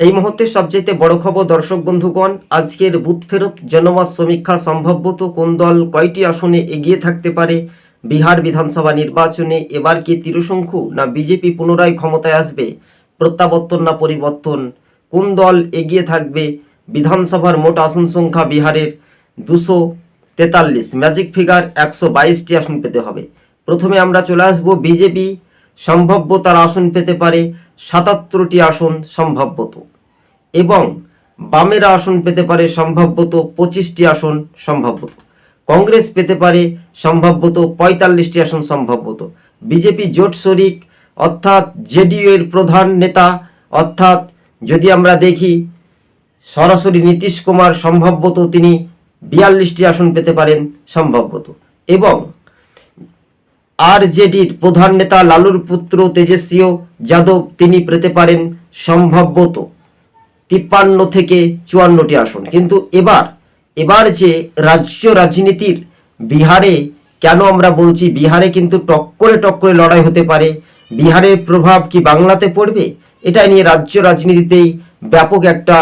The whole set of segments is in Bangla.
এই মুহূর্তে সবচেয়ে বড় খবর, দর্শক বন্ধুগণ, আজকের বুথ ফেরত জনমত সমীক্ষা সম্ভবত কোন দল কয়টি আসনে এগিয়ে থাকতে পারে? বিহার বিধানসভা নির্বাচনে এবার কি তিরুশঙ্কু না বিজেপি পুনরায় ক্ষমতায় আসবে? প্রত্যাবর্তন না পরিবর্তন? কোন দল এগিয়ে থাকবে? বিধানসভার মোট আসন সংখ্যা বিহারের দুশো তেতাল্লিশ। ম্যাজিক ফিগার একশো বাইশটি আসন পেতে হবে। প্রথমে আমরা চলে আসব বিজেপি সম্ভাব্য তার আসন পেতে পারে সাতাত্তরটি আসন সম্ভাব্যত এবং বামেরা আসন পেতে পারে সম্ভাব্যত পঁচিশটি আসন সম্ভাব্যত। কংগ্রেস পেতে পারে সম্ভাব্যত পঁয়তাল্লিশটি আসন সম্ভাব্যত। বিজেপি জোট শরিক, অর্থাৎ জেডিইউ এর প্রধান নেতা, অর্থাৎ যদি আমরা দেখি, সরাসরি নীতিশ কুমার সম্ভাব্যত তিনি বিয়াল্লিশটি আসন পেতে পারেন সম্ভাব্যত। এবং আরজেডির প্রধান নেতা লালুর পুত্র তেজস্বী যাদব, তিনি পেতে পারেন সম্ভাব্যত তিপ্পান্ন থেকে চুয়ান্নটি আসন। কিন্তু এবার এবার যে রাজ্য রাজনীতির বিহারে, কেন আমরা বলছি বিহারে কিন্তু টক্করে টক্করে লড়াই হতে পারে বিহারের প্রভাব কি বাংলাতে পড়বে? এটা নিয়ে রাজ্য রাজনীতিতেই ব্যাপক একটা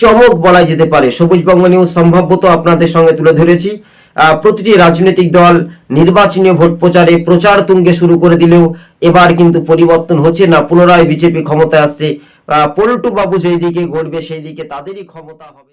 চমক বলা যেতে পারে। সবুজ বঙ্গ নিউজ সম্ভাব্যত আপনাদের সঙ্গে তুলে ধরেছি। প্রতিটি রাজনৈতিক দল নির্বাচনী ভোট প্রচারে প্রচার তুঙ্গে শুরু করে দিলেও এবার কিন্তু পরিবর্তন হচ্ছে না। পুনরায় বিজেপি ক্ষমতায় আসছে। পল্টু বাবু যেই দিকে গড়বে সেই দিকে তাদেরই ক্ষমতা হবে।